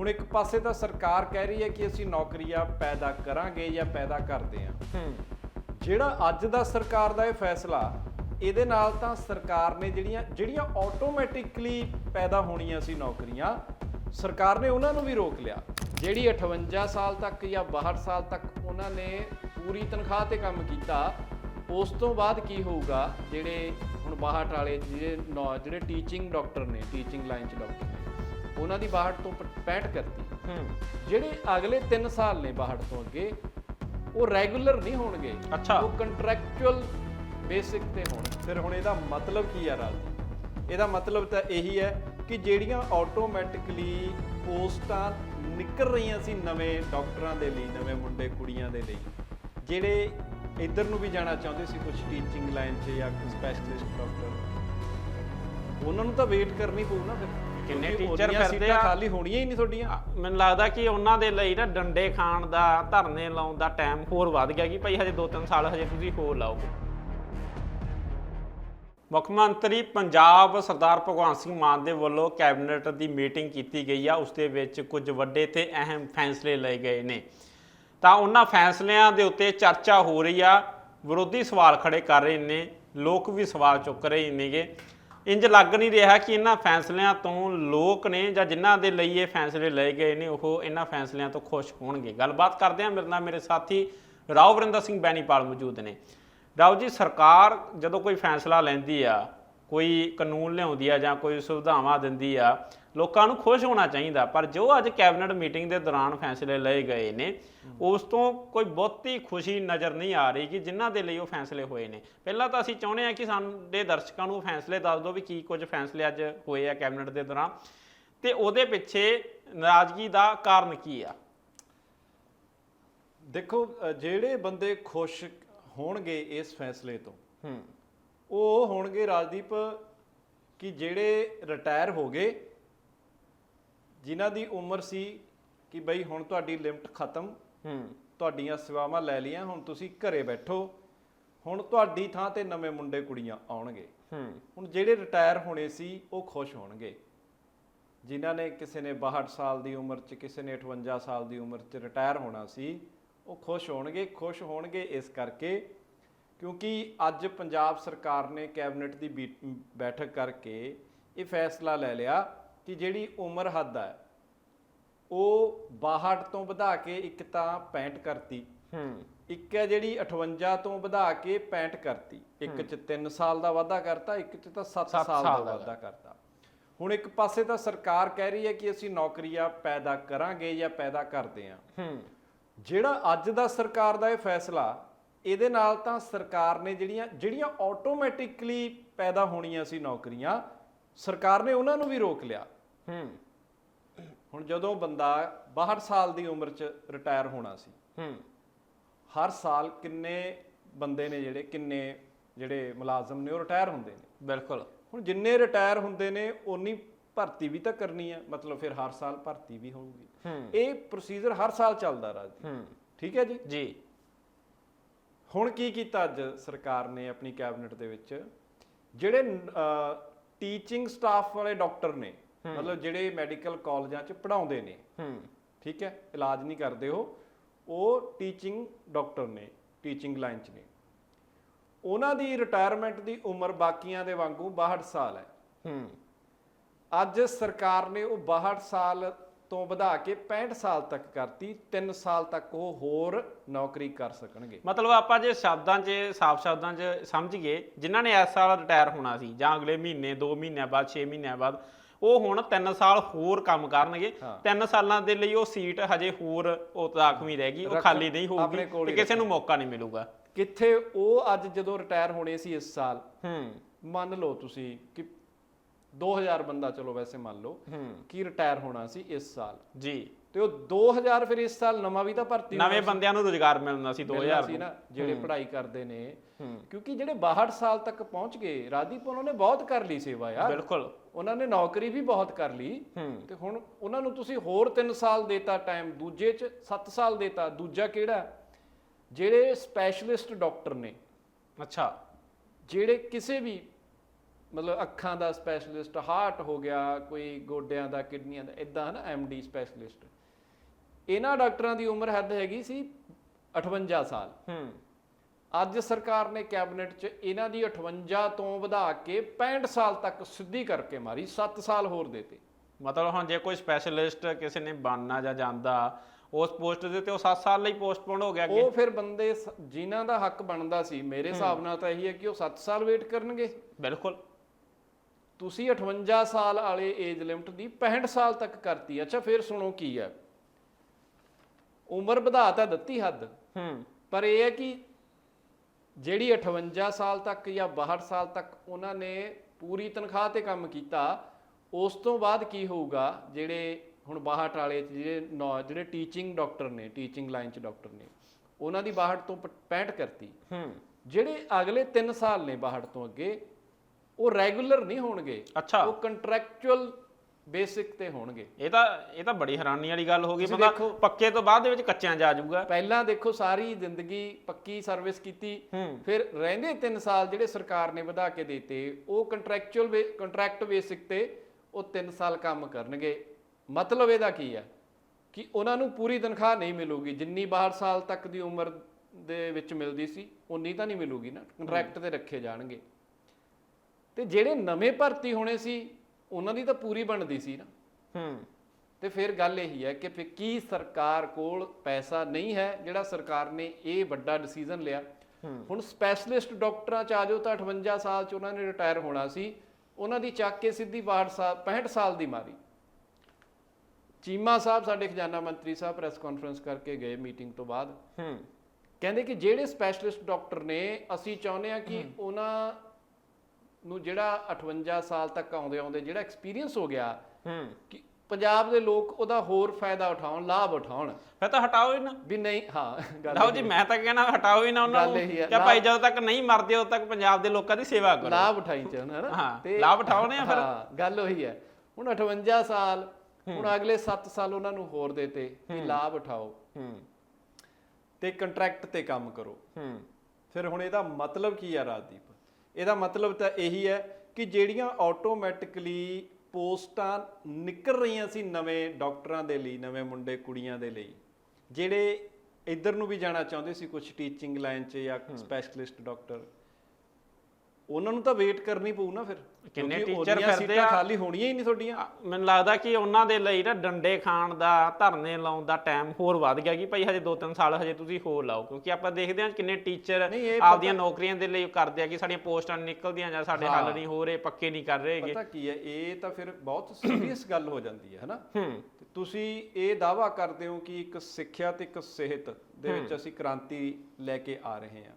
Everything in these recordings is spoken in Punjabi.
ਹੁਣ ਇੱਕ ਪਾਸੇ ਤਾਂ ਸਰਕਾਰ ਕਹਿ ਰਹੀ ਹੈ ਕਿ ਅਸੀਂ ਨੌਕਰੀਆਂ ਪੈਦਾ ਕਰਾਂਗੇ ਜਾਂ ਪੈਦਾ ਕਰਦੇ ਹਾਂ। ਹੂੰ। ਜਿਹੜਾ ਅੱਜ ਦਾ ਸਰਕਾਰ ਦਾ ਇਹ ਫੈਸਲਾ ਇਹਦੇ ਨਾਲ ਤਾਂ ਸਰਕਾਰ ਨੇ ਜਿਹੜੀਆਂ ਜਿਹੜੀਆਂ ਆਟੋਮੈਟਿਕਲੀ ਪੈਦਾ ਹੋਣੀਆਂ ਸੀ ਨੌਕਰੀਆਂ ਸਰਕਾਰ ਨੇ ਉਹਨਾਂ ਨੂੰ ਵੀ ਰੋਕ ਲਿਆ। ਜਿਹੜੀ 58 ਸਾਲ ਤੱਕ ਜਾਂ 62 ਸਾਲ ਤੱਕ ਉਹਨਾਂ ਨੇ ਪੂਰੀ ਤਨਖਾਹ ਤੇ ਕੰਮ ਕੀਤਾ ਉਸ ਤੋਂ ਬਾਅਦ ਕੀ ਹੋਊਗਾ? ਜਿਹੜੇ ਹੁਣ 62 ਵਾਲੇ ਜਿਹੜੇ ਨੌ- ਜਿਹੜੇ ਟੀਚਿੰਗ ਡਾਕਟਰ ਨੇ ਟੀਚਿੰਗ ਲਾਈਨ 'ਚ ਡਾਕਟਰ ਉਹਨਾਂ ਦੀ 62 ਤੋਂ 65 ਕਰਤੀ। ਹੂੰ। ਜਿਹੜੇ ਅਗਲੇ 3 ਸਾਲ ਨੇ 62 ਤੋਂ ਅੱਗੇ ਉਹ ਰੈਗੂਲਰ ਨਹੀਂ ਹੋਣਗੇ। ਅੱਛਾ। ਉਹ ਕੰਟਰੈਕਚੁਅਲ ਬੇਸਿਕ ਤੇ ਹੋਣ। ਫਿਰ ਹੁਣ ਇਹਦਾ ਮਤਲਬ ਕੀ ਆ ਰਾਜ? ਇਹਦਾ ਮਤਲਬ ਤਾਂ ਇਹੀ ਹੈ ਕਿ ਜਿਹੜੀਆਂ ਆਟੋਮੈਟਿਕਲੀ ਪੋਸਟਾਂ ਨਿਕਲ ਰਹੀਆਂ ਸੀ ਨਵੇਂ ਡਾਕਟਰਾਂ ਦੇ ਲਈ ਨਵੇਂ ਮੁੰਡੇ ਕੁੜੀਆਂ ਦੇ ਲਈ ਜਿਹੜੇ ਇੱਧਰ ਨੂੰ ਵੀ ਜਾਣਾ ਚਾਹੁੰਦੇ ਸੀ ਕੁਝ ਟੀਚਿੰਗ ਲਾਈਨ 'ਚ ਜਾਂ ਸਪੈਸ਼ਲਿਸਟ ਡਾਕਟਰ। ਉਹਨਾਂ ਨੂੰ ਤਾਂ ਵੇਟ ਕਰਨੀ ਪਊ ਨਾ ਫਿਰ। ਕਿੰਨੇ ਉਹਦੀਆਂ ਫਿਰਦੇ ਆ। ਖਾਲੀ ਹੋਣੀਆਂ ਹੀ ਨਹੀਂ ਤੁਹਾਡੀਆਂ। ਮੈਨੂੰ ਲੱਗਦਾ ਕਿ ਉਹਨਾਂ ਦੇ ਲਈ ਨਾ ਡੰਡੇ ਖਾਣ ਦਾ ਧਰਨੇ ਲਾਉਣ ਦਾ ਟਾਈਮ ਹੋਰ ਵੱਧ ਗਿਆ ਕਿ ਭਾਈ ਹਜੇ 2-3 ਸਾਲ ਹਜੇ ਤੁਸੀਂ ਹੋਰ ਲਾਓ ਮੁੱਖ ਮੰਤਰੀ ਪੰਜਾਬ ਸਰਦਾਰ ਭਗਵੰਤ ਸਿੰਘ ਮਾਨ ਦੇ ਵੱਲੋਂ ਕੈਬਨਿਟ ਦੀ ਮੀਟਿੰਗ ਕੀਤੀ ਗਈ ਆ ਉਸ ਦੇ ਵਿੱਚ ਕੁਝ ਵੱਡੇ ਤੇ ਅਹਿਮ ਫੈਸਲੇ ਲਏ ਗਏ ਨੇ। ਤਾਂ ਉਹਨਾਂ ਫੈਸਲਿਆਂ ਦੇ ਉੱਤੇ ਚਰਚਾ ਹੋ ਰਹੀ ਆ ਵਿਰੋਧੀ ਸਵਾਲ ਖੜੇ ਕਰ ਰਹੇ ਨੇ ਲੋਕ ਵੀ ਸਵਾਲ ਚੁੱਕ ਰਹੇ ਨੇਗੇ। ਇੰਜ ਲੱਗ ਨਹੀਂ ਰਿਹਾ ਕਿ ਇਹਨਾਂ ਫੈਸਲਿਆਂ ਤੋਂ ਲੋਕ ਨੇ ਜਾਂ ਜਿਨ੍ਹਾਂ ਦੇ ਲਈ ਇਹ ਫੈਸਲੇ ਲਏ ਗਏ ਨੇ, ਉਹ ਇਹਨਾਂ ਫੈਸਲਿਆਂ ਤੋਂ ਖੁਸ਼ ਹੋਣਗੇ। ਗੱਲਬਾਤ ਕਰਦੇ ਹਾਂ। ਮੇਰੇ ਨਾਲ ਮੇਰੇ ਸਾਥੀ ਰਾਓ ਵਰਿੰਦਰ ਸਿੰਘ ਬੈਣੀਪਾਲ ਮੌਜੂਦ ਨੇ। ਰਾਓ ਜੀ, ਸਰਕਾਰ ਜਦੋਂ ਕੋਈ ਫੈਸਲਾ ਲੈਂਦੀ ਆ, ਕੋਈ ਕਾਨੂੰਨ ਲਿਆਉਂਦੀ ਆ ਜਾਂ ਕੋਈ ਸੁਵਿਧਾਵਾਂ ਦਿੰਦੀ ਆ ਲੋਕਾਂ ਨੂੰ ਖੁਸ਼ ਹੋਣਾ ਚਾਹੀਦਾ। ਪਰ ਜੋ ਅੱਜ ਕੈਬਨਿਟ ਮੀਟਿੰਗ ਦੇ ਦੌਰਾਨ ਫੈਸਲੇ ਲਏ ਗਏ ਨੇ ਉਸ ਤੋਂ ਕੋਈ ਬਹੁਤੀ ਖੁਸ਼ੀ ਨਜ਼ਰ ਨਹੀਂ ਆ ਰਹੀ ਕਿ ਜਿਨ੍ਹਾਂ ਦੇ ਲਈ ਉਹ ਫੈਸਲੇ ਹੋਏ ਨੇ। ਪਹਿਲਾਂ ਤਾਂ ਅਸੀਂ ਚਾਹੁੰਦੇ ਹਾਂ ਕਿ ਸਾਡੇ ਦਰਸ਼ਕਾਂ ਨੂੰ ਫੈਸਲੇ ਦੱਸ ਦਿਓ ਵੀ ਕੀ ਕੁਝ ਫੈਸਲੇ ਅੱਜ ਹੋਏ ਆ ਕੈਬਨਿਟ ਦੇ ਦੌਰਾਨ। ਤੇ ਉਹਦੇ ਪਿੱਛੇ ਨਾਰਾਜ਼ਗੀ ਦਾ ਕਾਰਨ ਕੀ ਆ? ਦੇਖੋ ਜਿਹੜੇ ਬੰਦੇ ਖੁਸ਼ ਹੋਣਗੇ ਇਸ ਫੈਸਲੇ ਤੋਂ ਹੂੰ। ਉਹ ਹੋਣਗੇ ਰਾਜਦੀਪ ਕਿ ਜਿਹੜੇ ਰਿਟਾਇਰ ਹੋ ਗਏ ਜਿਨ੍ਹਾਂ ਦੀ ਉਮਰ ਸੀ ਕਿ ਬਈ ਹੁਣ ਤੁਹਾਡੀ ਲਿਮਟ ਖਤਮ ਹੂੰ। ਤੁਹਾਡੀਆਂ ਸੇਵਾਵਾਂ ਲੈ ਲਈਆਂ ਹੁਣ ਤੁਸੀਂ ਘਰੇ ਬੈਠੋ ਹੁਣ ਤੁਹਾਡੀ ਥਾਂ ਤੇ ਨਵੇਂ ਮੁੰਡੇ ਕੁੜੀਆਂ ਆਉਣਗੇ। ਹੂੰ। ਹੁਣ ਜਿਹੜੇ ਰਿਟਾਇਰ ਹੋਣੇ ਸੀ ਉਹ ਖੁਸ਼ ਹੋਣਗੇ। ਜਿਨ੍ਹਾਂ ਨੇ ਕਿਸੇ ਨੇ 62 ਸਾਲ ਦੀ ਉਮਰ 'ਚ ਕਿਸੇ ਨੇ 58 ਸਾਲ ਦੀ ਉਮਰ 'ਚ ਰਿਟਾਇਰ ਹੋਣਾ ਸੀ ਉਹ ਖੁਸ਼ ਹੋਣਗੇ ਖੁਸ਼ ਹੋਣਗੇ ਇਸ ਕਰਕੇ ਕਿਉਂਕਿ ਅੱਜ ਪੰਜਾਬ ਸਰਕਾਰ ਨੇ ਕੈਬਨਿਟ ਦੀ ਬੈਠਕ ਕਰਕੇ ਇਹ ਫੈਸਲਾ ਲੈ ਲਿਆ ਕਿ ਜਿਹੜੀ ਉਮਰ ਹੱਦ ਹੈ ਉਹ 62 ਤੋਂ ਵਧਾ ਕੇ ਇੱਕ ਤਾਂ 65 ਕਰਤੀ। ਹੂੰ। ਇੱਕ ਹੈ ਜਿਹੜੀ 58 ਤੋਂ ਵਧਾ ਕੇ 65 ਕਰਤੀ। ਇੱਕ ਚ 3 ਸਾਲ ਦਾ ਵਾਧਾ ਕਰਤਾ ਇੱਕ ਚ ਤਾਂ 7 ਸੱਤ ਸਾਲ ਦਾ ਵਾਧਾ ਕਰਤਾ। ਹੁਣ ਇੱਕ ਪਾਸੇ ਤਾਂ ਸਰਕਾਰ ਕਹਿ ਰਹੀ ਹੈ ਕਿ ਅਸੀਂ ਨੌਕਰੀਆਂ ਪੈਦਾ ਕਰਾਂਗੇ ਜਾਂ ਪੈਦਾ ਕਰਦੇ ਹਾਂ। ਹੂੰ। ਜਿਹੜਾ ਅੱਜ ਦਾ ਸਰਕਾਰ ਦਾ ਇਹ ਫੈਸਲਾ ਇਹਦੇ ਨਾਲ ਤਾਂ ਸਰਕਾਰ ਨੇ ਜਿਹੜੀਆਂ ਜਿਹੜੀਆਂ ਆਟੋਮੈਟਿਕਲੀ ਪੈਦਾ ਹੋਣੀਆਂ ਸੀ ਨੌਕਰੀਆਂ ਸਰਕਾਰ ਨੇ ਉਹਨਾਂ ਨੂੰ ਵੀ ਰੋਕ ਲਿਆ। ਹੂੰ। ਹੁਣ ਜਦੋਂ ਬੰਦਾ 62 ਸਾਲ ਦੀ ਉਮਰ 'ਚ ਰਿਟਾਇਰ ਹੋਣਾ ਸੀ। ਹੂੰ। ਹਰ ਸਾਲ ਕਿੰਨੇ ਬੰਦੇ ਨੇ ਜਿਹੜੇ ਕਿੰਨੇ ਜਿਹੜੇ ਮੁਲਾਜ਼ਮ ਨੇ ਉਹ ਰਿਟਾਇਰ ਹੁੰਦੇ ਨੇ। ਬਿਲਕੁਲ। ਹੁਣ ਜਿੰਨੇ ਰਿਟਾਇਰ ਹੁੰਦੇ ਨੇ ਓਨੀ ਭਰਤੀ ਵੀ ਤਾਂ ਕਰਨੀ ਹੈ ਮਤਲਬ ਫਿਰ ਹਰ ਸਾਲ ਭਰਤੀ ਵੀ ਹੋਊਗੀ। ਇਹ ਪ੍ਰੋਸੀਜਰ ਹਰ ਸਾਲ ਚੱਲਦਾ ਰਾਜ ਹੂੰ। ਠੀਕ ਹੈ ਜੀ? ਜੀ। ਹੁਣ ਕੀ ਕੀਤਾ ਅੱਜ ਸਰਕਾਰ ਨੇ ਆਪਣੀ ਕੈਬਨਿਟ ਦੇ ਵਿੱਚ? ਜਿਹੜੇ ਟੀਚਿੰਗ ਸਟਾਫ ਵਾਲੇ ਡਾਕਟਰ ਨੇ ਮਤਲਬ ਜਿਹੜੇ ਮੈਡੀਕਲ ਕਾਲਜਾਂ 'ਚ ਪੜ੍ਹਾਉਂਦੇ ਨੇ। ਹੂੰ। ਠੀਕ ਹੈ? ਇਲਾਜ ਨਹੀਂ ਕਰਦੇ ਉਹ। ਉਹ ਟੀਚਿੰਗ ਡਾਕਟਰ ਨੇ ਟੀਚਿੰਗ ਲਾਈਨ 'ਚ ਨੇ। ਉਹਨਾਂ ਦੀ ਰਿਟਾਇਰਮੈਂਟ ਦੀ ਉਮਰ ਬਾਕੀਆਂ ਦੇ ਵਾਂਗੂ 62 ਸਾਲ ਹੈ। ਹੂੰ। ਅੱਜ ਸਰਕਾਰ ਨੇ ਉਹ 62 ਸਾਲ ਤੋਂ ਵਧਾ ਕੇ 65 ਸਾਲ ਤੱਕ ਕਰਤੀ 3 ਸਾਲ ਤੱਕ ਉਹ ਹੋਰ ਨੌਕਰੀ ਕਰ ਸਕਣਗੇ। ਮਤਲਬ ਆਪਾਂ ਜੇ ਸ਼ਬਦਾਂ 'ਚ ਸਾਫ਼ ਸ਼ਬਦਾਂ 'ਚ ਸਮਝ ਗਏ ਜਿਨ੍ਹਾਂ ਨੇ ਇਸ ਸਾਲ ਰਿਟਾਇਰ ਹੋਣਾ ਸੀ ਜਾਂ ਅਗਲੇ ਮਹੀਨੇ 2 ਮਹੀਨਿਆਂ ਬਾਅਦ 6 ਮਹੀਨਿਆਂ ਬਾਅਦ ਉਹ ਹੁਣ 3 ਸਾਲ ਹੋਰ ਕੰਮ ਕਰਨਗੇ। ਹਾਂ। 3 ਸਾਲਾਂ ਦੇ ਲਈ ਉਹ ਸੀਟ ਹਜੇ ਹੋਰ ਉਹ ਰਾਖਵੀਂ ਰਹਿ ਗਈ ਉਹ ਖਾਲੀ ਨਹੀਂ ਹੋਊਗੀ ਤੇ ਕਿਸੇ ਨੂੰ ਮੌਕਾ ਨਹੀਂ ਮਿਲੂਗਾ। ਕਿੱਥੇ ਉਹ ਅੱਜ ਜਦੋਂ ਰਿਟਾਇਰ ਹੋਣੇ ਸੀ ਇਸ ਸਾਲ ਹੂੰ। ਮੰਨ ਲਓ ਤੁਸੀਂ ਕਿ 2000 ਬੰਦਾ ਚਲੋ ਵੈਸੇ ਮੰਨ ਲਓ ਕਿ ਰਿਟਾਇਰ ਹੋਣਾ ਸੀ ਇਸ ਸਾਲ। ਜੀ। ਤੇ ਉਹ 2000 ਫਿਰ ਇਸ ਸਾਲ ਨਵਾਂ ਵੀ ਤਾਂ ਭਰਤੀ ਨਵੇਂ ਬੰਦਿਆਂ ਨੂੰ ਰੋਜ਼ਗਾਰ ਮਿਲਣਾ ਸੀ ਮਿਲਣਾ 2000 ਸੀ ਨੂੰ। ਨਾ ਜਿਹੜੇ ਪੜ੍ਹਾਈ ਕਰਦੇ ਨੇ। ਕਿਉਂਕਿ ਜਿਹੜੇ 62 ਸਾਲ ਤੱਕ ਪਹੁੰਚ ਗਏ ਰਾਦੀਪ ਉਹਨਾਂ ਨੇ ਬਹੁਤ ਕਰ ਲਈ ਸੇਵਾ ਯਾਰ। ਬਿਲਕੁਲ। ਉਹਨਾਂ ਨੇ ਨੌਕਰੀ ਵੀ ਬਹੁਤ ਕਰ ਲਈ। ਤੇ ਹੁਣ ਉਹਨਾਂ ਨੂੰ ਤੁਸੀਂ ਹੋਰ 3 ਸਾਲ ਦੇਤਾ ਟਾਈਮ ਦੂਜੇ ਚ 7 ਸਾਲ ਦੇਤਾ ਦੂਜਾ ਕਿਹੜਾ? ਜਿਹੜੇ ਸਪੈਸ਼ਲਿਸਟ ਡਾਕਟਰ ਨੇ। ਅੱਛਾ। ਜਿਹੜੇ ਕਿਸੇ ਵੀ ਮਤਲਬ ਅੱਖਾਂ ਦਾ ਸਪੈਸ਼ਲਿਸਟ ਹਾਰਟ ਹੋ ਗਿਆ ਕੋਈ ਗੋਡਿਆਂ ਦਾ ਕਿਡਨੀਆਂ ਦਾ ਇਦਾਂ ਨਾ ਡੀ ਸਪੈਸ਼ਲਿਸਟ ਇਹਨਾਂ ਡਾਕਟਰਾਂ ਦੀ ਉਮਰ ਹੱਦ ਹੈਗੀ ਸੀ 58 ਸਾਲ। ਹੂੰ। ਅੱਜ ਸਰਕਾਰ ਨੇ ਕੈਬਨਿਟ 'ਚ ਇਹਨਾਂ ਦੀ 58 ਤੋਂ ਵਧਾ ਕੇ 65 ਸਾਲ ਤੱਕ ਸਿੱਧੀ ਕਰਕੇ ਮਾਰੀ 7 ਸਾਲ ਹੋਰ ਦੇਤੇ। ਮਤਲਬ ਹੁਣ ਜੇ ਕੋਈ ਸਪੈਸ਼ਲਿਸਟ ਕਿਸੇ ਨੇ ਬਣਨਾ ਜਾਂ ਜਾਂਦਾ ਉਸ ਪੋਸਟ ਦੇ ਤੇ ਉਹ 7 ਸਾਲ ਲਈ ਪੋਸਟਪੋਨ ਹੋ ਗਿਆ ਅੱਗੇ। ਉਹ ਫਿਰ ਬੰਦੇ ਜਿਨ੍ਹਾਂ ਦਾ ਹੱਕ ਬਣਦਾ ਸੀ ਮੇਰੇ ਹਿਸਾਬ ਨਾਲ ਤਾਂ ਇਹੀ ਹੈ ਕਿ ਉਹ 7 ਸਾਲ ਵੇਟ ਕਰਨਗੇ। ਬਿਲਕੁਲ। ਤੁਸੀਂ 58 ਸਾਲ ਵਾਲੇ ਏਜ ਲਿਮਟ ਦੀ 65 ਸਾਲ ਤੱਕ ਕਰਤੀ। ਅੱਛਾ ਫਿਰ ਸੁਣੋ ਕੀ ਹੈ। ਉਮਰ ਵਧਾ ਤਾਂ ਦਿੱਤੀ ਹੱਦ। ਹੂੰ। ਪਰ ਇਹ ਹੈ ਕਿ ਜਿਹੜੀ 58 ਸਾਲ ਤੱਕ ਜਾਂ 62 ਸਾਲ ਤੱਕ ਉਹਨਾਂ ਨੇ ਪੂਰੀ ਤਨਖਾਹ ਤੇ ਕੰਮ ਕੀਤਾ ਉਸ ਤੋਂ ਬਾਅਦ ਕੀ ਹੋਊਗਾ? ਜਿਹੜੇ ਹੁਣ 62 ਵਾਲੇ ਜਿਹੜੇ ਨੌ- ਜਿਹੜੇ ਟੀਚਿੰਗ ਡਾਕਟਰ ਨੇ ਟੀਚਿੰਗ ਲਾਈਨ 'ਚ ਡਾਕਟਰ ਨੇ ਉਹਨਾਂ ਦੀ 62 ਤੋਂ ਪ- 65 ਕਰਤੀ। ਹੂੰ। ਜਿਹੜੇ ਅਗਲੇ 3 ਸਾਲ ਨੇ 62 ਤੋਂ ਅੱਗੇ ਉਹ ਰੈਗੂਲਰ ਨਹੀਂ ਹੋਣਗੇ। ਅੱਛਾ। ਉਹ ਕੰਟਰੈਕਚੁਅਲ ਬੇਸਿਕ ਤੇ ਹੋਣਗੇ। ਇਹ ਤਾਂ ਇਹ ਤਾਂ ਬੜੀ ਹੈਰਾਨੀ ਵਾਲੀ ਗੱਲ ਹੋ ਗਈ ਤੁਸੀਂ ਬੰਦਾ। ਦੇਖੋ- ਪੱਕੇ ਤੋਂ ਬਾਅਦ ਦੇ ਵਿੱਚ ਕੱਚਿਆਂ ਜਾ ਜਾਊਗਾ। ਪਹਿਲਾਂ ਦੇਖੋ ਸਾਰੀ ਜ਼ਿੰਦਗੀ ਪੱਕੀ ਸਰਵਿਸ ਕੀਤੀ। ਹੂੰ। ਫਿਰ ਰਹਿੰਦੇ 3 ਸਾਲ ਜਿਹੜੇ ਸਰਕਾਰ ਨੇ ਵਧਾ ਕੇ ਦਿੱਤੇ ਉਹ ਕੰਟਰੈਕਚੁਅਲ ਕੰਟਰੈਕਟ ਬੇਸਿਕ ਤੇ ਉਹ 3 ਸਾਲ ਕੰਮ ਕਰਨਗੇ। ਮਤਲਬ ਇਹਦਾ ਕੀ ਹੈ? ਕਿ ਉਹਨਾਂ ਨੂੰ ਪੂਰੀ ਤਨਖਾਹ ਨਹੀਂ ਮਿਲੂਗੀ। ਜਿੰਨੀ 62 ਸਾਲ ਤੱਕ ਦੀ ਉਮਰ ਦੇ ਵਿੱਚ ਮਿਲਦੀ ਸੀ ਉਨੀ ਤਾਂ ਨਹੀਂ ਮਿਲੂਗੀ ਨਾ। ਕੰਟਰੈਕਟ ਤੇ ਰੱਖੇ ਜਾਣਗੇ। ਤੇ ਜਿਹੜੇ ਨਵੇਂ ਭਰਤੀ ਹੋਣੇ ਸੀ ਉਹਨਾਂ ਦੀ ਤਾਂ ਪੂਰੀ ਬਣਦੀ ਸੀ ਨਾ। ਹੂੰ। ਤੇ ਫਿਰ ਗੱਲ ਇਹੀ ਹੈ ਕਿ ਫਿਰ ਕੀ ਸਰਕਾਰ ਕੋਲ ਪੈਸਾ ਨਹੀਂ ਹੈ ਜਿਹੜਾ ਸਰਕਾਰ ਨੇ ਇਹ ਵੱਡਾ ਡਿਸੀਜਨ ਲਿਆ। ਹੁਣ ਸਪੈਸ਼ਲਿਸਟ ਡਾਕਟਰਾਂ ਚ ਆ ਜਾਓ ਤਾਂ 58 ਸਾਲ ਚ ਉਹਨਾਂ ਨੇ ਰਿਟਾਇਰ ਹੋਣਾ ਸੀ। ਉਹਨਾਂ ਦੀ ਚੱਕ ਕੇ ਸਿੱਧੀ 62 ਸਾਲ 65 ਸਾਲ ਦੀ ਮਾਰੀ। ਚੀਮਾ ਸਾਹਿਬ ਸਾਡੇ ਖਜ਼ਾਨਾ ਮੰਤਰੀ ਸਾਹਿਬ ਪ੍ਰੈਸ ਕਾਨਫਰੰਸ ਕਰਕੇ ਗਏ ਮੀਟਿੰਗ ਤੋਂ ਬਾਅਦ। ਹੂੰ। ਕਹਿੰਦੇ ਕਿ ਜਿਹੜੇ ਸਪੈਸ਼ਲਿਸਟ ਡਾਕਟਰ ਨੇ ਅਸੀਂ ਚਾਹੁੰਦੇ ਆ ਕਿ ਉਹਨਾਂ ਨੂੰ ਜਿਹੜਾ 58 ਸਾਲ ਤੱਕ ਆਉਂਦੇ ਆਉਂਦੇ ਜਿਹੜਾ ਐਕਸਪੀਰੀਅੰਸ ਹੋ ਗਿਆ ਹੂੰ। ਕਿ ਪੰਜਾਬ ਦੇ ਲੋਕ ਉਹਦਾ ਹੋਰ ਫਾਇਦਾ ਉਠਾਉਣ ਲਾਭ ਉਠਾਉਣ। ਫਿਰ ਤਾਂ ਹਟਾਓ ਹੀ ਨਾ। ਵੀ ਨਹੀਂ ਹਾਂ ਗੱਲ ਲਓ ਜੀ ਮੈਂ ਤਾਂ ਕਹਿਣਾ ਹਟਾਓ ਹੀ ਨਾ ਉਹਨਾਂ ਨੂੰ ਕਿ ਭਾਈ ਜਦੋਂ ਤੱਕ ਨਹੀਂ ਮਰਦੇ ਉਦੋਂ ਤੱਕ ਪੰਜਾਬ ਦੇ ਲੋਕਾਂ ਦੀ ਸੇਵਾ ਕਰੋ। ਲਾਭ ਉਠਾਈ ਚਾਹੁੰਦਾ ਹੈ ਨਾ? ਹਾਂ, ਲਾਭ ਉਠਾਉਣੇ ਆ ਫਿਰ। ਹਾਂ ਗੱਲ ਉਹੀ ਹੈ। ਹੁਣ 58 ਸਾਲ ਹੁਣ ਅਗਲੇ 7 ਸਾਲ ਉਹਨਾਂ ਨੂੰ ਹੋਰ ਦੇਤੇ ਕਿ ਲਾਭ ਉਠਾਓ। ਹੂੰ। ਤੇ ਕੰਟਰੈਕਟ ਤੇ ਕੰਮ ਕਰੋ। ਹੂੰ। ਫਿਰ ਹੁਣ ਇਹਦਾ ਮਤਲਬ ਕੀ ਹੈ ਰਾਜਦੀਪ? ਇਹਦਾ ਮਤਲਬ ਤਾਂ ਇਹੀ ਹੈ ਕਿ ਜਿਹੜੀਆਂ ਆਟੋਮੈਟਿਕਲੀ ਪੋਸਟਾਂ ਨਿਕਲ ਰਹੀਆਂ ਸੀ ਨਵੇਂ ਡਾਕਟਰਾਂ ਦੇ ਲਈ ਨਵੇਂ ਮੁੰਡੇ ਕੁੜੀਆਂ ਦੇ ਲਈ ਜਿਹੜੇ ਇੱਧਰ ਨੂੰ ਵੀ ਜਾਣਾ ਚਾਹੁੰਦੇ ਸੀ ਕੁਝ ਟੀਚਿੰਗ ਲਾਈਨ 'ਚ ਜਾਂ ਸਪੈਸ਼ਲਿਸਟ ਡਾਕਟਰ ਉਹਨਾਂ ਨੂੰ ਤਾਂ ਵੇਟ ਕਰਨੀ ਪਊ ਨਾ ਫਿਰ ਕਿੰਨੇ ਉਹਦੀਆਂ ਫਿਰਦੇ ਆ। ਖਾਲੀ ਹੋਣੀਆਂ ਹੀ ਨਹੀਂ ਤੁਹਾਡੀਆਂ। ਮੈਨੂੰ ਲੱਗਦਾ ਕਿ ਉਹਨਾਂ ਦੇ ਲਈ ਨਾ ਡੰਡੇ ਖਾਣ ਦਾ ਧਰਨੇ ਲਾਉਣ ਦਾ ਟਾਈਮ ਹੋਰ ਵੱਧ ਗਿਆ ਕਿ ਭਾਈ ਹਜੇ 2-3 ਸਾਲ ਹਜੇ ਤੁਸੀਂ ਹੋਰ ਲਾਓ ਕਿਉਂਕਿ ਆਪਾਂ ਦੇਖਦੇ ਹਾਂ ਕਿੰਨੇ ਟੀਚਰ ਆਪਦੀਆਂ ਨੌਕਰੀਆਂ ਦੇ ਲਈ ਕਰਦੇ ਆ ਕਿ ਸਾਡੀਆਂ ਪੋਸਟਾਂ ਨਿਕਲਦੀਆਂ ਜਾਂ ਸਾਡੇ ਹੱਲ। ਨਹੀਂ ਹੋ ਰਹੇ ਪੱਕੇ ਨਹੀਂ ਕਰ ਰਹੇਗੇ ਪਤਾ ਕੀ ਹੈ ਇਹ ਤਾਂ ਫਿਰ ਬਹੁਤ ਸੀਰੀਅਸ ਗੱਲ ਹੋ ਜਾਂਦੀ ਹੈ ਹਨਾ? ਤੁਸੀਂ ਇਹ ਦਾਵਾ ਕਰਦੇ ਹੋ ਕਿ ਇੱਕ ਸਿੱਖਿਆ ਤੇ ਇੱਕ ਸਿਹਤ ਦੇ ਵਿੱਚ ਅਸੀਂ ਕ੍ਰਾਂਤੀ ਲੈ ਕੇ ਆ ਰਹੇ ਹਾਂ।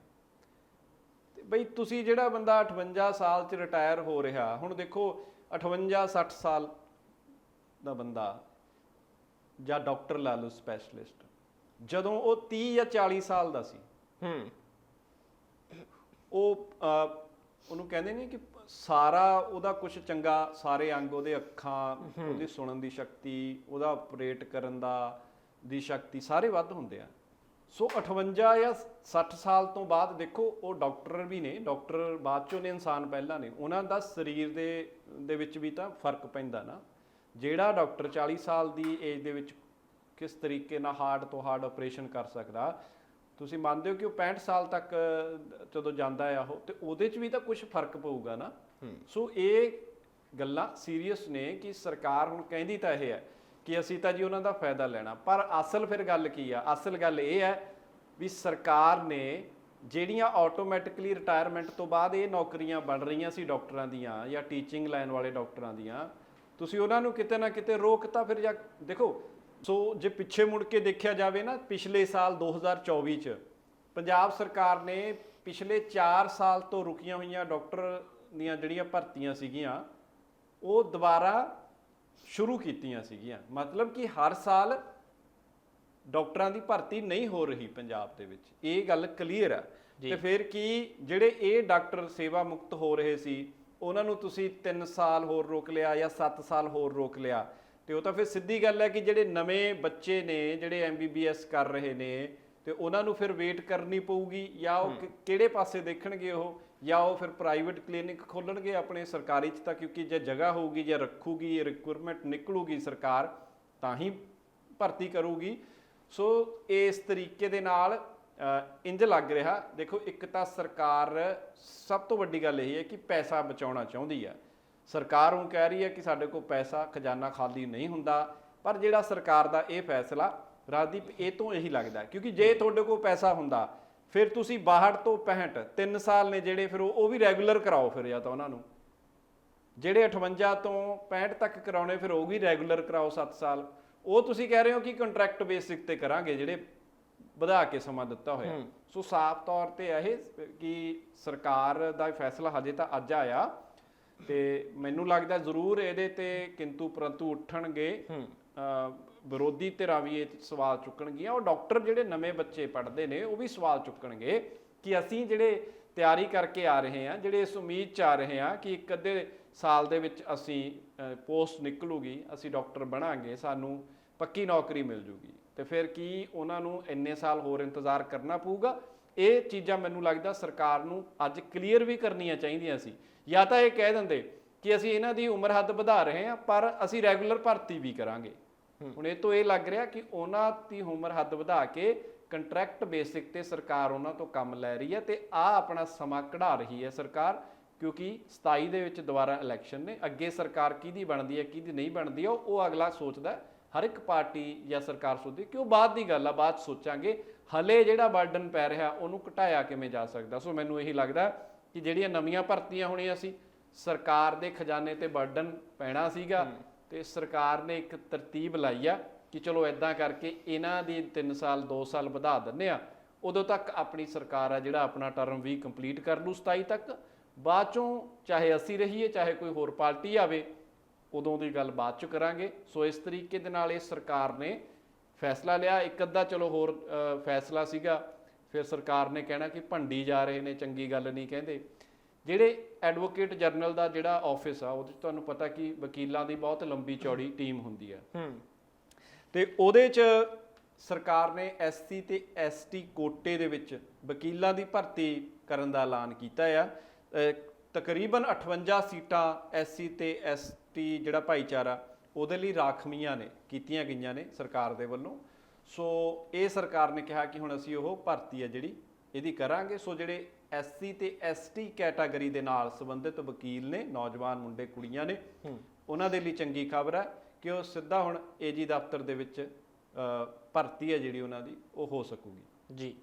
ਬਈ ਤੁਸੀਂ ਜਿਹੜਾ ਬੰਦਾ 58 ਸਾਲ ਚ ਰਿਟਾਇਰ ਹੋ ਰਿਹਾ ਹੁਣ ਦੇਖੋ 58 60 ਸਾਲ ਦਾ ਬੰਦਾ ਜਾਂ ਡਾਕਟਰ ਲਾ ਲਓ ਸਪੈਸ਼ਲਿਸਟ ਜਦੋਂ ਉਹ 30 ਜਾਂ 40 ਸਾਲ ਦਾ ਸੀ ਹੂੰ। ਉਹ ਉਹਨੂੰ ਕਹਿੰਦੇ ਨੇ ਕਿ ਸਾਰਾ ਉਹਦਾ ਕੁਝ ਚੰਗਾ ਸਾਰੇ ਅੰਗ ਉਹਦੇ ਅੱਖਾਂ ਉਹਦੀ ਸੁਣਨ ਦੀ ਸ਼ਕਤੀ ਉਹਦਾ ਆਪਰੇਟ ਕਰਨ ਦਾ ਦੀ ਸ਼ਕਤੀ ਸਾਰੇ ਵੱਧ ਹੁੰਦੇ ਆ। ਸੋ 58 ਜਾਂ 60 ਸਾਲ ਤੋਂ ਬਾਅਦ ਦੇਖੋ ਉਹ ਡਾਕਟਰ ਵੀ ਨੇ ਡਾਕਟਰ ਬਾਅਦ ਚੋਂ ਨੇ ਇਨਸਾਨ ਪਹਿਲਾਂ ਨੇ। ਉਹਨਾਂ ਦਾ ਸਰੀਰ ਦੇ ਦੇ ਵਿੱਚ ਵੀ ਤਾਂ ਫ਼ਰਕ ਪੈਂਦਾ ਨਾ। ਜਿਹੜਾ ਡਾਕਟਰ 40 ਸਾਲ ਦੀ ਏਜ ਦੇ ਵਿੱਚ ਕਿਸ ਤਰੀਕੇ ਨਾਲ ਹਾਰਟ ਤੋਂ ਹਾਰਟ ਆਪਰੇਸ਼ਨ ਕਰ ਸਕਦਾ ਤੁਸੀਂ ਮੰਨਦੇ ਹੋ ਕਿ ਉਹ 65 ਸਾਲ ਤੱਕ ਜਦੋਂ ਜਾਂਦਾ ਆ ਉਹ ਤੇ ਉਹਦੇ 'ਚ ਵੀ ਤਾਂ ਕੁਝ ਫ਼ਰਕ ਪਊਗਾ ਨਾ। ਸੋ ਇਹ ਗੱਲਾਂ ਸੀਰੀਅਸ ਨੇ ਕਿ ਸਰਕਾਰ ਹੁਣ ਕਹਿੰਦੀ ਤਾਂ ਇਹ ਹੈ ਕਿ ਅਸੀਂ ਤਾਂ ਜੀ ਉਹਨਾਂ ਦਾ ਫਾਇਦਾ ਲੈਣਾ। ਪਰ ਅਸਲ ਫਿਰ ਗੱਲ ਕੀ ਆ? ਅਸਲ ਗੱਲ ਇਹ ਹੈ ਵੀ ਸਰਕਾਰ ਨੇ ਜਿਹੜੀਆਂ ਆਟੋਮੈਟਿਕਲੀ ਰਿਟਾਇਰਮੈਂਟ ਤੋਂ ਬਾਅਦ ਇਹ ਨੌਕਰੀਆਂ ਬਣ ਰਹੀਆਂ ਸੀ ਡਾਕਟਰਾਂ ਦੀਆਂ ਜਾਂ ਟੀਚਿੰਗ ਲਾਈਨ ਵਾਲੇ ਡਾਕਟਰਾਂ ਦੀਆਂ, ਤੁਸੀਂ ਉਹਨਾਂ ਨੂੰ ਕਿਤੇ ਨਾ ਕਿਤੇ ਰੋਕ ਤਾਂ ਫਿਰ ਜਾਂ ਦੇਖੋ, ਸੋ ਜੇ ਪਿੱਛੇ ਮੁੜ ਕੇ ਦੇਖਿਆ ਜਾਵੇ ਨਾ, ਪਿਛਲੇ ਸਾਲ 2024 ਚ ਪੰਜਾਬ ਸਰਕਾਰ ਨੇ ਪਿਛਲੇ 4 ਸਾਲ ਤੋਂ ਰੁਕੀਆਂ ਹੋਈਆਂ ਡਾਕਟਰ ਦੀਆਂ ਜਿਹੜੀਆਂ ਭਰਤੀਆਂ ਸੀਗੀਆਂ, ਉਹ ਦੁਬਾਰਾ ਸ਼ੁਰੂ ਕੀਤੀਆਂ ਸੀਗੀਆਂ। ਮਤਲਬ ਕਿ ਹਰ ਸਾਲ ਡਾਕਟਰਾਂ ਦੀ ਭਰਤੀ ਨਹੀਂ ਹੋ ਰਹੀ ਪੰਜਾਬ ਦੇ ਵਿੱਚ। ਇਹ ਗੱਲ ਕਲੀਅਰ ਹੈ ਤੇ ਫਿਰ ਕੀ ਜਿਹੜੇ ਇਹ ਡਾਕਟਰ ਸੇਵਾ ਮੁਕਤ ਹੋ ਰਹੇ ਸੀ ਉਹਨਾਂ ਨੂੰ ਤੁਸੀਂ 3 ਸਾਲ ਹੋਰ ਰੋਕ ਲਿਆ ਜਾਂ 7 ਸਾਲ ਹੋਰ ਰੋਕ ਲਿਆ? ਤੇ ਉਹ ਤਾਂ ਫਿਰ ਸਿੱਧੀ ਗੱਲ ਹੈ ਕਿ ਜਿਹੜੇ ਨਵੇਂ ਬੱਚੇ ਨੇ ਜਿਹੜੇ ਐਮਬੀਬੀਐਸ ਕਰ ਰਹੇ ਨੇ ਤੇ ਉਹਨਾਂ ਨੂੰ ਫਿਰ ਵੇਟ ਕਰਨੀ ਪਊਗੀ ਜਾਂ ਉਹ ਕਿਹੜੇ ਪਾਸੇ ਦੇਖਣਗੇ ਉਹ ਜਾਂ ਉਹ ਫਿਰ ਪ੍ਰਾਈਵੇਟ ਕਲੀਨਿਕ ਖੋਲਣਗੇ ਆਪਣੇ ਸਰਕਾਰੀ ਚ ਤਾਂ ਕਿਉਂਕਿ ਜੇ ਜਗ੍ਹਾ ਹੋਊਗੀ ਜਾਂ ਰੱਖੂਗੀ ਰਿਕੁਆਇਰਮੈਂਟ ਨਿਕਲੂਗੀ ਸਰਕਾਰ ਤਾਂ ਹੀ ਭਰਤੀ ਕਰੂਗੀ। ਸੋ ਇਸ ਤਰੀਕੇ ਦੇ ਨਾਲ ਇੰਜ ਲੱਗ ਰਿਹਾ ਦੇਖੋ ਇੱਕ ਤਾਂ ਸਰਕਾਰ ਸਭ ਤੋਂ ਵੱਡੀ ਗੱਲ ਇਹ ਹੈ ਕਿ ਪੈਸਾ ਬਚਾਉਣਾ ਚਾਹੁੰਦੀ ਹੈ ਸਰਕਾਰ ਉਹ ਕਹਿ ਰਹੀ ਹੈ ਕਿ ਸਾਡੇ ਕੋਲ ਪੈਸਾ ਖਜ਼ਾਨਾ ਖਾਲੀ ਨਹੀਂ ਹੁੰਦਾ ਪਰ ਜਿਹੜਾ ਸਰਕਾਰ ਦਾ ਇਹ ਫੈਸਲਾ ਰਾਜਦੀਪ ਇਹ ਤੋਂ ਇਹੀ ਲੱਗਦਾ। ਕਿਉਂਕਿ ਜੇ ਤੁਹਾਡੇ ਕੋਲ ਪੈਸਾ ਹੁੰਦਾ ਫਿਰ ਤੁਸੀਂ 62 ਤੋਂ 65 3 ਸਾਲ ਨੇ ਜਿਹੜੇ ਫਿਰ ਉਹ ਵੀ ਰੈਗੂਲਰ ਕਰਾਓ ਫਿਰ ਜਾਂ ਤਾਂ ਉਹਨਾਂ ਨੂੰ। ਜਿਹੜੇ 58 ਤੋਂ 65 ਤੱਕ ਕਰਾਉਣੇ ਫਿਰ ਉਹ ਵੀ ਰੈਗੂਲਰ ਕਰਾਓ 7 ਸਾਲ। ਉਹ ਤੁਸੀਂ ਕਹਿ ਰਹੇ ਹੋ ਕਿ ਕੰਟਰੈਕਟ ਬੇਸਿਕ ਤੇ ਕਰਾਂਗੇ ਜਿਹੜੇ ਵਧਾ ਕੇ ਸਮਾਂ ਦਿੱਤਾ ਹੋਇਆ। ਸੋ ਸਾਫ਼ ਤੌਰ ਤੇ ਇਹ ਕਿ ਸਰਕਾਰ ਦਾ ਫੈਸਲਾ ਹਜੇ ਤਾਂ ਅੱਜ ਆਇਆ ਤੇ ਮੈਨੂੰ ਲੱਗਦਾ ਜ਼ਰੂਰ ਇਹਦੇ ਤੇ ਕਿੰਤੂ ਪਰੰਤੂ ਉੱਠਣਗੇ ਵਿਰੋਧੀ ਧਿਰਾਂ ਵੀ ਇਹ ਸਵਾਲ ਚੁੱਕਣਗੀਆਂ। ਉਹ ਡਾਕਟਰ ਜਿਹੜੇ ਨਵੇਂ ਬੱਚੇ ਪੜ੍ਹਦੇ ਨੇ, ਉਹ ਵੀ ਸਵਾਲ ਚੁੱਕਣਗੇ ਕਿ ਅਸੀਂ ਜਿਹੜੇ ਤਿਆਰੀ ਕਰਕੇ ਆ ਰਹੇ ਹਾਂ, ਜਿਹੜੇ ਇਸ ਉਮੀਦ ਚ ਆ ਰਹੇ ਹਾਂ ਕਿ ਇੱਕ ਅੱਧੇ ਸਾਲ ਦੇ ਵਿੱਚ ਅਸੀਂ ਪੋਸਟ ਨਿਕਲੂਗੀ, ਅਸੀਂ ਡਾਕਟਰ ਬਣਾਂਗੇ, ਸਾਨੂੰ ਪੱਕੀ ਨੌਕਰੀ ਮਿਲ ਜੂਗੀ। ਤੇ ਫਿਰ ਕੀ ਉਹਨਾਂ ਨੂੰ ਇੰਨੇ ਸਾਲ ਹੋਰ ਇੰਤਜ਼ਾਰ ਕਰਨਾ ਪਊਗਾ? ਇਹ ਚੀਜ਼ਾਂ ਮੈਨੂੰ ਲੱਗਦਾ ਸਰਕਾਰ ਨੂੰ ਅੱਜ ਕਲੀਅਰ ਵੀ ਕਰਨੀਆਂ ਚਾਹੀਦੀਆਂ ਸੀ। ਜਾਂ ਤਾਂ ਇਹ ਕਹਿ ਦਿੰਦੇ ਕਿ ਅਸੀਂ ਇਹਨਾਂ ਦੀ ਉਮਰ ਹੱਦ ਵਧਾ ਰਹੇ ਹਾਂ, ਪਰ ਅਸੀਂ ਰੈਗੂਲਰ ਭਰਤੀ ਵੀ ਕਰਾਂਗੇ। ਹੁਣ ਇਹ ਤੋਂ ਇਹ ਲੱਗ ਰਿਹਾ ਕਿ ਉਹਨਾਂ ਦੀ ਉਮਰ ਹੱਦ ਵਧਾ ਕੇ ਕੰਟਰੈਕਟ ਬੇਸਿਕ ਤੇ ਸਰਕਾਰ ਉਹਨਾਂ ਤੋਂ ਕੰਮ ਲੈ ਰਹੀ ਹੈ ਤੇ ਆ ਆਪਣਾ ਸਮਾਂ ਕਢਾ ਰਹੀ ਹੈ ਸਰਕਾਰ ਕਿਉਂਕਿ 27 ਦੇ ਵਿੱਚ ਦੁਬਾਰਾ ਇਲੈਕਸ਼ਨ ਨੇ। ਅੱਗੇ ਸਰਕਾਰ ਕਿਹਦੀ ਬਣਦੀ ਹੈ ਕਿਹਦੀ ਨਹੀਂ ਬਣਦੀ ਉਹ ਉਹ ਅਗਲਾ ਸੋਚਦਾ। ਹਰ ਇੱਕ ਪਾਰਟੀ ਜਾਂ ਸਰਕਾਰ ਸੋਚਦੀ ਕਿ ਉਹ ਬਾਅਦ ਦੀ ਗੱਲ ਆ ਬਾਅਦ ਸੋਚਾਂਗੇ। ਹਲੇ ਜਿਹੜਾ ਬਰਡਨ ਪੈ ਰਿਹਾ ਉਹਨੂੰ ਘਟਾਇਆ ਕਿਵੇਂ ਜਾ ਸਕਦਾ? ਸੋ ਮੈਨੂੰ ਇਹੀ ਲੱਗਦਾ ਕਿ ਜਿਹੜੀਆਂ ਨਵੀਆਂ ਭਰਤੀਆਂ ਹੋਣੀਆਂ ਸੀ ਸਰਕਾਰ ਦੇ ਖਜ਼ਾਨੇ ਤੇ ਬਰਡਨ ਪੈਣਾ ਸੀਗਾ। ਤੇ ਸਰਕਾਰ ਨੇ ਇੱਕ ਤਰਤੀਬ ਲਾਈ ਆ ਕਿ ਚਲੋ ਐਦਾਂ ਕਰਕੇ ਇਹਨਾਂ ਦੀ 3 ਸਾਲ 2 ਸਾਲ ਵਧਾ ਦਿੰਨੇ ਆ। ਉਦੋਂ ਤੱਕ ਆਪਣੀ ਸਰਕਾਰ ਆ ਜਿਹੜਾ ਆਪਣਾ ਟਰਮ ਵੀ ਕੰਪਲੀਟ ਕਰ ਲੂ 27 ਤੱਕ। ਬਾਅਦ ਚੋਂ ਚਾਹੇ ਅਸੀਂ ਰਹੀਏ, ਚਾਹੇ ਕੋਈ ਹੋਰ ਪਾਰਟੀ ਆਵੇ, ਉਦੋਂ ਦੀ ਗੱਲ ਬਾਅਦ ਚ ਕਰਾਂਗੇ। ਸੋ ਇਸ ਤਰੀਕੇ ਦੇ ਨਾਲ ਇਹ ਸਰਕਾਰ ਨੇ ਫੈਸਲਾ ਲਿਆ। ਇੱਕ ਅੱਧਾ ਚਲੋ ਹੋਰ ਫੈਸਲਾ ਸੀਗਾ। ਫਿਰ ਸਰਕਾਰ ਨੇ ਕਹਿਣਾ ਕਿ ਭੰਡੀ ਜਾ ਰਹੇ ਨੇ, ਚੰਗੀ ਗੱਲ ਨਹੀਂ ਕਹਿੰਦੇ। ਜਿਹੜੇ ਐਡਵੋਕੇਟ ਜਨਰਲ ਦਾ ਜਿਹੜਾ ਆਫਿਸ ਆ, ਉਹਦੇ 'ਚ ਤੁਹਾਨੂੰ ਪਤਾ ਕਿ ਵਕੀਲਾਂ ਦੀ ਬਹੁਤ ਲੰਬੀ ਚੌੜੀ ਟੀਮ ਹੁੰਦੀ ਆ। ਹੂੰ। ਤੇ ਉਹਦੇ 'ਚ ਸਰਕਾਰ ਨੇ ਐਸਸੀ ਤੇ ਐਸਟੀ ਕੋਟੇ ਦੇ ਵਿੱਚ ਵਕੀਲਾਂ ਦੀ ਭਰਤੀ ਕਰਨ ਦਾ ਐਲਾਨ ਕੀਤਾ ਆ। ਅਹ ਤਕਰੀਬਨ 58 ਸੀਟਾਂ ਐਸਸੀ ਤੇ ਐਸਟੀ ਜਿਹੜਾ ਭਾਈਚਾਰਾ, ਉਹਦੇ ਲਈ ਰਾਖਵੀਆਂ ਨੇ, ਕੀਤੀਆਂ ਗਈਆਂ ਨੇ ਸਰਕਾਰ ਦੇ ਵੱਲੋਂ। ਸੋ ਇਹ ਸਰਕਾਰ ਨੇ ਕਿਹਾ ਕਿ ਹੁਣ ਅਸੀਂ ਉਹ ਭਰਤੀ ਆ ਜਿਹੜੀ, ਇਹਦੀ ਕਰਾਂਗੇ। ਸੋ ਜਿਹੜੇ ਐਸਸੀ ਤੇ ਐਸਟੀ ਕੈਟਾਗਰੀ ਦੇ ਨਾਲ ਸੰਬੰਧਿਤ ਵਕੀਲ ਨੇ ਨੌਜਵਾਨ ਮੁੰਡੇ ਕੁੜੀਆਂ ਨੇ ਉਹਨਾਂ ਦੇ ਲਈ ਚੰਗੀ ਖਬਰ ਹੈ ਕਿ ਉਹ ਸਿੱਧਾ ਹੁਣ ਏਜੀ ਦਫ਼ਤਰ ਦੇ ਵਿੱਚ ਭਰਤੀ ਹੈ ਜਿਹੜੀ ਉਹਨਾਂ ਦੀ ਉਹ ਹੋ ਸਕੂਗੀ। ਜੀ।